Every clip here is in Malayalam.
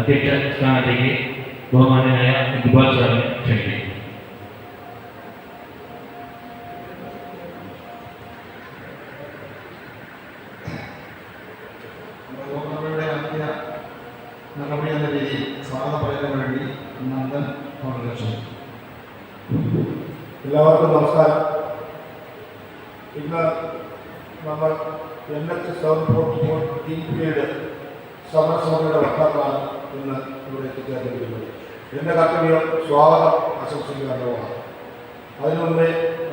അധ്യക്ഷ സ്ഥാനത്തേക്ക് ബഹുമാനായ ഇക്ബാൽ സാറിനെ ക്ഷണിക്കുന്നു. നടപടി എന്ന രീതിയിൽ സ്വാഗതം പറയുന്നതിന് വേണ്ടി നന്ദൻ ഫൗണ്ടേഷൻ എല്ലാവർക്കും നമസ്കാരം. ഇന്ന് നമ്മൾ N H seven forty four T പിയുടെ സമരസമിതിയുടെ വക്താക്കളാണ് ഇന്ന് ഇവിടെ എത്തിച്ചേർന്നിരിക്കുന്നത് എന്റെ കർത്തവ്യം സ്വാഗതം ആശംസിക്കുക എന്നുള്ളതാണ് അതിനു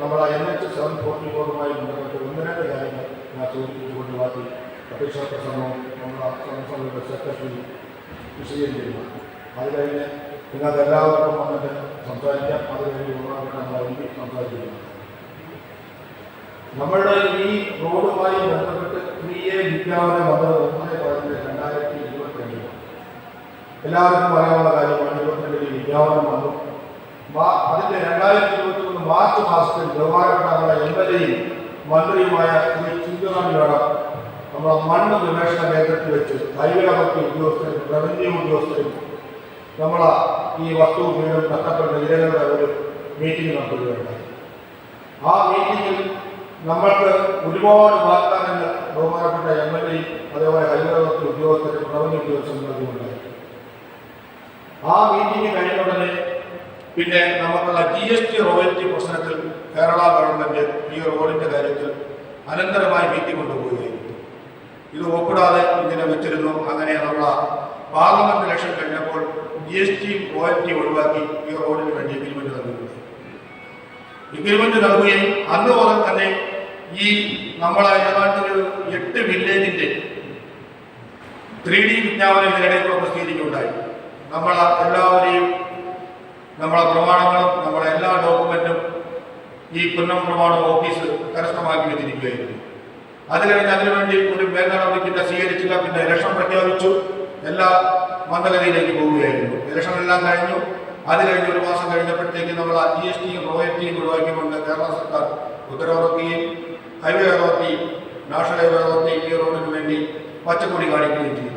നമ്മൾ എൻ എച്ച് സെവൻ ഫോർട്ടി ഫോറുമായി ബന്ധപ്പെട്ട് ഒന്ന് രണ്ട് കാര്യങ്ങൾ ഞാൻ സൂചിപ്പിച്ചുകൊണ്ട് ബാക്കി അധ്യക്ഷ പ്രസംഗവും നമ്മുടെ സംസ്ഥാനങ്ങളുടെ സെക്രട്ടറി വിശദീകരിക്കുന്നു. അത് കഴിഞ്ഞ് നിങ്ങൾക്ക് എല്ലാവർക്കും വന്നിട്ട് സംസാരിക്കാം. അത് കഴിഞ്ഞ് പി സംസാരിക്കുന്നു. നമ്മളുടെ ഈ റോഡുമായി ബന്ധപ്പെട്ട് ക്രിയ വിജ്ഞാപനം വന്നത് ഒന്നേ ഇരുപത്തിരണ്ടിൽ എല്ലാവർക്കും അറിയാവുന്ന കാര്യമാണ് ഇരുപത്തിരണ്ടിൽ വിജ്ഞാപനം വന്നു. അതിന്റെ രണ്ടായിരത്തി ഇരുപത്തി ഒന്ന് മാർച്ച് മാസത്തിൽ ബഹുമാനപ്പെട്ട നമ്മുടെ എം എൽ എയും മന്ത്രിയുമായ ശ്രീ ചിന്തറാമി വേണം നമ്മുടെ മണ്ണ് ഗവേഷണ കേന്ദ്രത്തിൽ വെച്ച് ഹൈവേ ഉദ്യോഗസ്ഥരും റവന്യൂ ഉദ്യോഗസ്ഥരും നമ്മളെ ഈ വസ്തു വീടും നഷ്ടപ്പെട്ട ഇരകളുടെ ഒരു മീറ്റിംഗ് നടത്തുകയുണ്ടായി. ആ മീറ്റിംഗിൽ നമ്മൾക്ക് ഒരുപാട് വാഗ്ദാനങ്ങൾ ബഹുമാനപ്പെട്ട എം എൽ എയും അതേപോലെ ഹൈവേ വകുപ്പ് ഉദ്യോഗസ്ഥരും റവന്യൂ ഉദ്യോഗസ്ഥരും നൽകുന്നുണ്ടായി ആ മീറ്റിംഗ് കഴിഞ്ഞ ഉടനെ പിന്നെ നമുക്കുള്ള ജി എസ് ടി റോയൽറ്റി പ്രശ്നത്തിൽ കേരള ഗവൺമെന്റ് ഈ റോഡിന്റെ കാര്യത്തിൽ അനന്തരമായി മീറ്റിംഗ് കൊണ്ടുപോവുകയായിരുന്നു. ഇത് ഒപ്പിടാതെ ഇങ്ങനെ വെച്ചിരുന്നു. അങ്ങനെ നമ്മളെ പാർലമെന്റ് ഇലക്ഷൻ കഴിഞ്ഞപ്പോൾ ജി എസ് ടി റോയൽറ്റി ഒഴിവാക്കി ഈ റോഡിന് വേണ്ടി എഗ്രിമെന്റ് നൽകുകയും എഗ്രിമെന്റ് നൽകുകയും അന്ന് മുതൽ തന്നെ ഈ നമ്മളെ ഏതാണ്ട് ഒരു എട്ട് വില്ലേജിന്റെ ത്രീ ഡി വിജ്ഞാപനം ഇതിനിടയിൽ പ്രസിദ്ധീകരിക്കുകയുണ്ടായി. നമ്മളെ എല്ലാവരെയും നമ്മളെ പ്രമാണങ്ങളും നമ്മളെ എല്ലാ ഡോക്യുമെന്റും ഈ പുന്നം പ്രമാണ ഓഫീസ് കരസ്ഥമാക്കി വെച്ചിരിക്കുകയായിരുന്നു. അത് കഴിഞ്ഞ് അതിനുവേണ്ടി ഒരു മേൽനടപടി പിന്നെ സ്വീകരിച്ചില്ല പിന്നെ ഇലക്ഷൻ പ്രഖ്യാപിച്ചു എല്ലാ മന്ദഗതിയിലേക്ക് പോവുകയായിരുന്നു. ഇലക്ഷൻ എല്ലാം കഴിഞ്ഞു. അത് കഴിഞ്ഞ് ഒരു മാസം കഴിഞ്ഞപ്പോഴത്തേക്ക് നമ്മൾ ജി എസ് ടിയും റോയൽറ്റിയും ഒഴിവാക്കിക്കൊണ്ട് കേരള സർക്കാർ ഉത്തരവിറക്കുകയും highway authority national highway authority ഈ റോഡിന് വേണ്ടി പച്ചക്കൊടി കാണിക്കുകയും ചെയ്തു.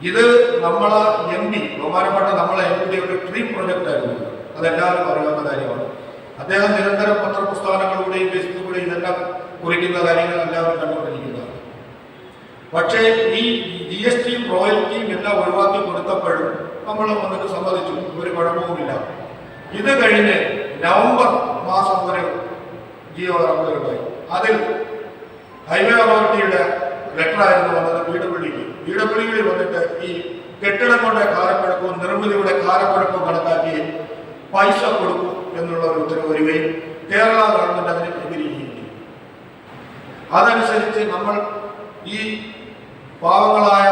ഇത് നമ്മളെ എം പി ബഹുമാനപ്പെട്ട നമ്മളെ എം പിയുടെ ഒരു ഡ്രീം പ്രൊജക്റ്റ് ആയിരുന്നു. അതെല്ലാവരും അറിയാവുന്ന കാര്യമാണ്. അദ്ദേഹം നിരന്തരം പത്രപ്രസ്ഥാനങ്ങളിലൂടെയും ഫേസ്ബുക്കിലൂടെയും ഇതെല്ലാം കുറിക്കുന്ന കാര്യങ്ങൾ എല്ലാവരും കണ്ടുകൊണ്ടിരിക്കുന്നതാണ്. പക്ഷേ ഈ ജി എസ് ടിയും റോയൽറ്റിയും എല്ലാം ഒഴിവാക്കി കൊടുത്തപ്പോഴും നമ്മൾ വന്നിട്ട് സമ്മതിച്ചു. ഒരു കുഴപ്പവുമില്ല. ഇത് കഴിഞ്ഞ് നവംബർ മാസം വരെ ജിയോ ഇറങ്ങുകയുണ്ടായി അതിൽ ഹൈവേ അതോറിറ്റിയുടെ ലെറ്റർ ആയിരുന്നു വന്നത് വീടുപള്ളിക്ക്. വീടുപള്ളികളിൽ വന്നിട്ട് ഈ കെട്ടിടങ്ങളുടെ കാലപ്പഴക്കവും നിർമ്മിതിയുടെ കാലപ്പഴക്കവും കണക്കാക്കി പൈസ കൊടുക്കും എന്നുള്ള ഒരു ഉത്തരവ് വരികയും കേരള ഗവൺമെന്റ് അതിനെ പ്രതികരിക്കുകയും അതനുസരിച്ച് നമ്മൾ ഈ പാവങ്ങളായ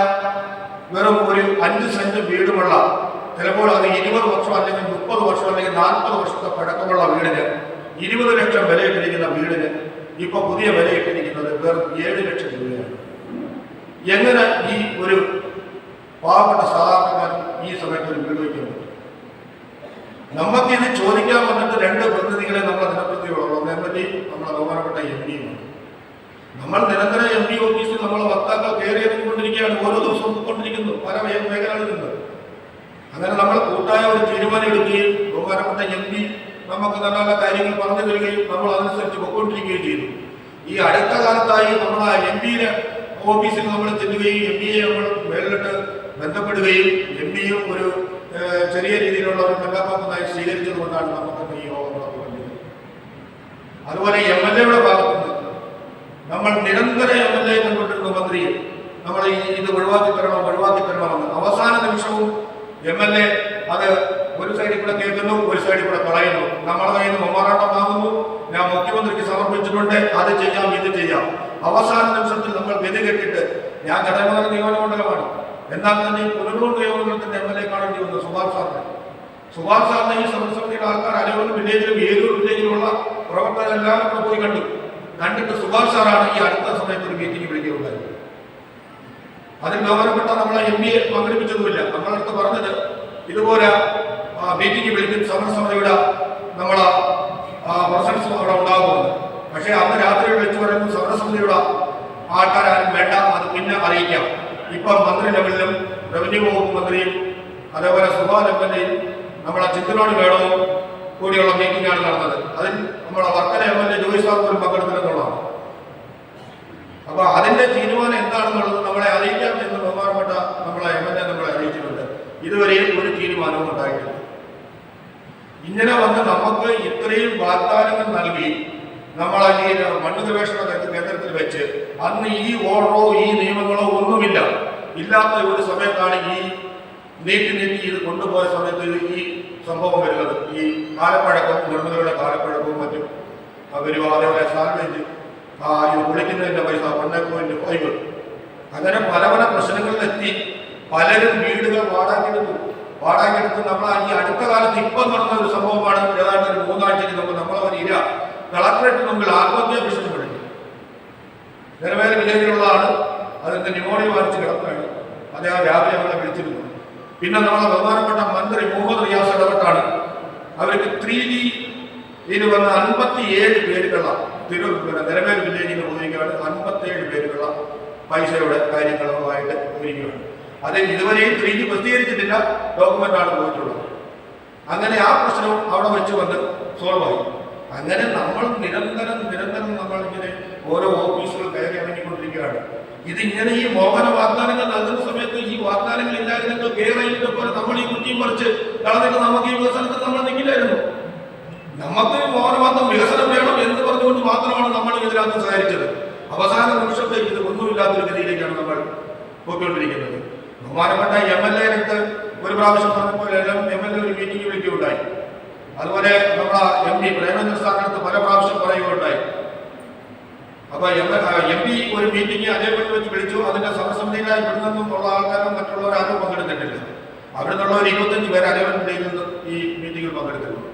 വെറും ഒരു അഞ്ച് സെന്റ് വീടുമുള്ള ചിലപ്പോൾ അത് ഇരുപത് വർഷം അല്ലെങ്കിൽ മുപ്പത് വർഷം അല്ലെങ്കിൽ നാൽപ്പത് വർഷത്തെ പഴക്കമുള്ള വീടിന് ഇരുപത് ലക്ഷം വില ഇട്ടിരിക്കുന്ന വീടിന് ഇപ്പൊ പുതിയ വില ഇട്ടിരിക്കുന്നത് വെറും ഏഴ് ലക്ഷം രൂപയാണ്. എങ്ങനെ ഈ ഒരു പാവപ്പെട്ട സാധാരണക്കാരൻ ഈ സമയത്ത് ഒരു വീട് വയ്ക്കാൻ പറ്റും? നമുക്ക് ഇത് ചോദിക്കാൻ വന്നിട്ട് രണ്ട് പ്രതിനിധികളെ നമ്മൾ ജനപ്രതിനിധികളുള്ളൂ ഒന്ന് എം എൽ എയും നമ്മളെ ബഹുമാനപ്പെട്ട എം പിയുമാണ് നമ്മൾ നിരന്തരം എം പി ഓഫീസിൽ നമ്മളെ വക്താക്കൾ കയറി ഇറങ്ങിക്കൊണ്ടിരിക്കുകയാണ്. ഓരോ ദിവസവും പോയിക്കൊണ്ടിരിക്കുന്നു പല മേഖലകളിൽ നിന്ന്. അങ്ങനെ നമ്മൾ കൂട്ടായ ഒരു തീരുമാനം എടുക്കുകയും ബഹുമാനപ്പെട്ട എം പി നമുക്ക് നല്ല നല്ല കാര്യങ്ങൾ പറഞ്ഞു തരികയും നമ്മൾ അതനുസരിച്ച് പൊക്കൊണ്ടിരിക്കുകയും ചെയ്തു. ഈ അടുത്ത കാലത്തായി നമ്മൾ ആ എം പിയുടെ ഓഫീസിൽ നമ്മൾ ചെല്ലുകയും എം ബി എ നമ്മൾ മേളിലിട്ട് ബന്ധപ്പെടുകയും എം പിയും ഒരു ചെറിയ രീതിയിലുള്ള ഒരു ബന്ധപ്പാക്കുന്നതായി സ്വീകരിച്ചതുകൊണ്ടാണ് നമുക്ക് ഈ യോഗം നടത്തുന്നത്. അതുപോലെ എം എൽ എയുടെ ഭാഗത്തുനിന്ന് നമ്മൾ നിരന്തരം എം എൽ എ കണ്ടുകൊണ്ടിരുന്ന മന്ത്രിയെ നമ്മൾ ഇത് ഒഴിവാക്കി തരണം ഒഴിവാക്കി തരണമെന്ന് അവസാന നിമിഷവും എം എൽ എ അത് ഒരു സൈഡിൽ കൂടെ കേൾക്കുന്നു ഒരു സൈഡിൽ കൂടെ പറയുന്നു. നമ്മുടെ കയ്യിൽ നിന്ന് മൊമാറാട്ടം വാങ്ങുന്നു. ഞാൻ മുഖ്യമന്ത്രിക്ക് സമർപ്പിച്ചിട്ടുണ്ട്. അത് ചെയ്യാം ഇത് ചെയ്യാം. അവസാന നിമിഷത്തിൽ നമ്മൾ ഗതി കെട്ടിട്ട് ഞാൻ കടമകര നിയമനമണ്ഡലമാണ് എന്നാൽ തന്നെ പുനലൂർ നിയമമണ്ഡലത്തിന്റെ എം എൽ എ കാണേണ്ടി വന്നു സുഭാഷ് സാറിനെ. സുഭാഷ് സാറിനെ ഈ സമരസമിതിയുടെ ആൾക്കാർ അരവൂർ വില്ലേജിലും ഏതൊരു വില്ലേജിലുള്ള പ്രവർത്തകരെല്ലാം കൂടെ പോയി കണ്ടു. കണ്ടിട്ട് സുഭാഷ് സാറാണ് ഈ അടുത്ത സമയത്ത് ഒരു മീറ്റിംഗ് വിളിക്കുകയുണ്ടായത് അതിൽ ബഹുമാനപ്പെട്ട നമ്മളെ എം പിയെ പങ്കെടുപ്പിച്ചതുമില്ല. നമ്മളടുത്ത് പറഞ്ഞത് ഇതുപോലെ മീറ്റിംഗ് വിളിക്കും സമരസമിതിയുടെ നമ്മളെ പ്രസൻസ് അവിടെ ഉണ്ടാകുമെന്ന്. പക്ഷേ അന്ന് രാത്രി വിളിച്ചു പറയുന്നു സമരസമിതിയുടെ ആൾക്കാരും വേണ്ട അത് പിന്നെ അറിയിക്കാം. ഇപ്പം മന്ത്രി ലെവലിലും റവന്യൂ വകുപ്പ് മന്ത്രിയും അതേപോലെ സുഭാൻ നമ്മളെ ചിത്രനോട് വേണവും കൂടിയുള്ള മീറ്റിംഗാണ് നടന്നത്. അതിൽ നമ്മളെ Varkala M L A Joy sir പങ്കെടുത്തിരുന്നുള്ളതാണ് അപ്പൊ അതിന്റെ തീരുമാനം എന്താണെന്നുള്ളത് നമ്മളെ അറിയിക്കാം എന്ന് ബഹുമാനപ്പെട്ട നമ്മളെ എം എൽ എ നമ്മളെ അറിയിച്ചിട്ടുണ്ട്. ഇതുവരെയും ഒരു തീരുമാനവും ഉണ്ടായിട്ടില്ല. ഇങ്ങനെ വന്ന് നമുക്ക് ഇത്രയും വാഗ്ദാനങ്ങൾ നൽകി നമ്മൾ അല്ലെങ്കിൽ മണ്ണ് ഗവേഷണ കേന്ദ്രത്തിൽ വെച്ച് അന്ന് ഈ ഓർഡറോ ഈ നിയമങ്ങളോ ഒന്നുമില്ല. ഇല്ലാത്ത ഒരു സമയത്താണ് ഈ നീട്ടി നീട്ടി ഇത് കൊണ്ടുപോയ സമയത്ത് ഈ സംഭവം വരുന്നത്. ഈ കാലപ്പഴക്കവും നിർമ്മിതികളുടെ കാലപ്പഴക്കവും മറ്റും. അവരും അതേപോലെ ആ ഇത് കുളിക്കുന്നതിന്റെ പൈസ ഒന്നേ പോയിന്റ് ഫൈവ് അങ്ങനെ പല പല പ്രശ്നങ്ങളിലെത്തി. പലരും വീടുകൾ വാടാക്കിയെടുത്തു വാടാക്കിയെടുത്ത് നമ്മൾ ഈ അടുത്ത കാലത്ത് ഇപ്പം നടന്ന ഒരു സംഭവമാണ്. ഏതാണ്ട് ഒരു മൂന്നാഴ്ചയ്ക്ക് നമ്മൾ നമ്മളവരില്ല. കളക്ടറേറ്റ് മുമ്പിൽ ആത്മഹത്യാ ഭീഷണി വിളിച്ചു നിലവേല വില്ലേജിലുള്ളതാണ്. അതിന്റെ ന്യൂമോണിയ ബാധിച്ച് കിടക്കുകയാണ്. അദ്ദേഹം രാവിലെ അവരെ വിളിച്ചിരുന്നു. പിന്നെ നമ്മളെ ബഹുമാനപ്പെട്ട മന്ത്രി മുഹമ്മദ് റിയാസ് ഇടപെട്ടാണ്. അവർക്ക് ത്രീ ജി ഇതിന് വന്ന അൻപത്തി ഏഴ് പേരുകള തിരു നിലവേൽ വില്ലേജിൽ ഉപയോഗിക്കുകയാണ് അൻപത്തേഴ് പേരുകള പൈസയുടെ കാര്യങ്ങളുമായിട്ട് ഉപയോഗിക്കുകയാണ് അത് ഇതുവരെയും ത്രീ ജി പ്രസിദ്ധീകരിച്ചിട്ടില്ല. ഡോക്യുമെന്റാണ് പോയിട്ടുള്ളത്. അങ്ങനെ ആ പ്രശ്നവും അവിടെ വെച്ച് വന്ന് സോൾവ് ആയി അങ്ങനെ നമ്മൾ നിരന്തരം നിരന്തരം നമ്മൾ ഇങ്ങനെ ഓരോ ഓഫീസുകൾ കയറി ഇറങ്ങിക്കൊണ്ടിരിക്കുകയാണ്. ഇതിങ്ങനെ ഈ മോഹന വാഗ്ദാനങ്ങൾ നൽകുന്ന സമയത്ത് ഈ വാഗ്ദാനങ്ങൾ ഇല്ലായിരുന്നെങ്കിൽ കേരളയിലെ പോലെ നമ്മൾ ഈ കുറ്റിയും പറിച്ച് കളഞ്ഞിട്ട് നമുക്ക് ഈ വികസനത്തിൽ നമ്മൾ നിൽക്കില്ലായിരുന്നു. നമുക്ക് മോഹനവാദം വികസനം വേണം എന്ന് പറഞ്ഞുകൊണ്ട് മാത്രമാണ് നമ്മൾ ഇതിനകത്ത് സഹായിച്ചത് അവസാന നിമിഷത്തേക്ക് ഇത് ഒന്നുമില്ലാത്തൊരു ഗതിയിലേക്കാണ് നമ്മൾ പോയിക്കൊണ്ടിരിക്കുന്നത്. ബഹുമാനപ്പെട്ട എം എൽ എ ഒരു പ്രാവശ്യം പറഞ്ഞപ്പോൾ എല്ലാം എം എൽ എ ഒരു മീറ്റിംഗ് വിളിക്കുകയുണ്ടായി. അതുപോലെ നമ്മളെ എം പി പ്രേമചന്ദ്ര സാറിനടുത്ത് പല പ്രാവശ്യം പറയുകയുണ്ടായി. അപ്പൊ എം എം പി ഒരു മീറ്റിംഗ് അതേപോലെ വെച്ച് വിളിച്ചു. അതിന്റെ സമസമിതിയിലായി ഇവിടെ ഉള്ള ആൾക്കാരും മറ്റുള്ളവരാരും പങ്കെടുത്തിട്ടില്ല. അവിടെ നിന്നുള്ള ഒരു ഇരുപത്തഞ്ച് പേര് അതേപോലെ നിന്ന് ഈ മീറ്റിംഗിൽ പങ്കെടുത്തിട്ടുണ്ട്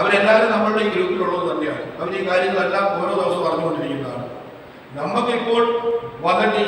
അവരെല്ലാവരും നമ്മളുടെ ഈ ഗ്രൂപ്പിലുള്ളത് തന്നെയാണ്. അവർ ഈ കാര്യങ്ങളെല്ലാം ഓരോ ദിവസവും പറഞ്ഞുകൊണ്ടിരിക്കുന്നതാണ് നമുക്കിപ്പോൾ വന്നിട്ട്